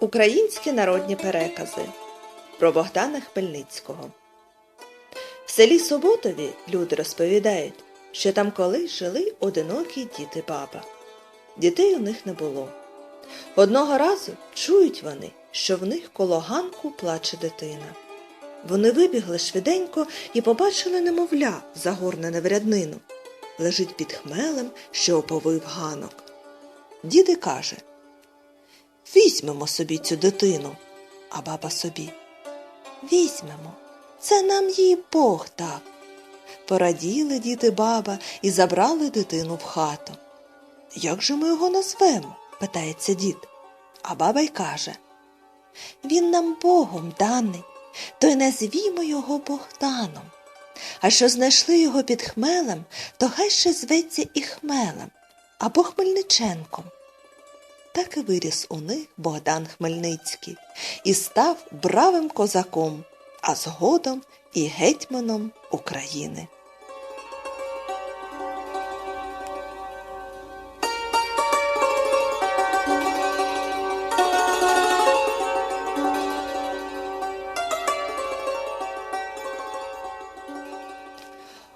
Українські народні перекази про Богдана Хмельницького. В селі Суботові люди розповідають, що там колись жили одинокі діти баба. Дітей у них не було. Одного разу чують вони, що в них коло ганку плаче дитина. Вони вибігли швиденько і побачили немовля, загорнене в ряднину. Лежить під хмелем, що оповив ганок. Діди каже Візьмемо собі цю дитину, а баба собі. Візьмемо, це нам їй Бог дав. Пораділи діти баба і забрали дитину в хату. Як же ми його назвемо? питається дід. А баба й каже Він нам Богом даний, то й назвімо його Богданом. А що знайшли його під хмелем, то хай ще зветься і хмелем або Хмельниченком. Так і виріс у них Богдан Хмельницький і став бравим козаком, а згодом і гетьманом України.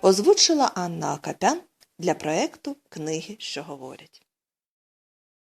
Озвучила Анна Акапян для проекту Книги, що говорять.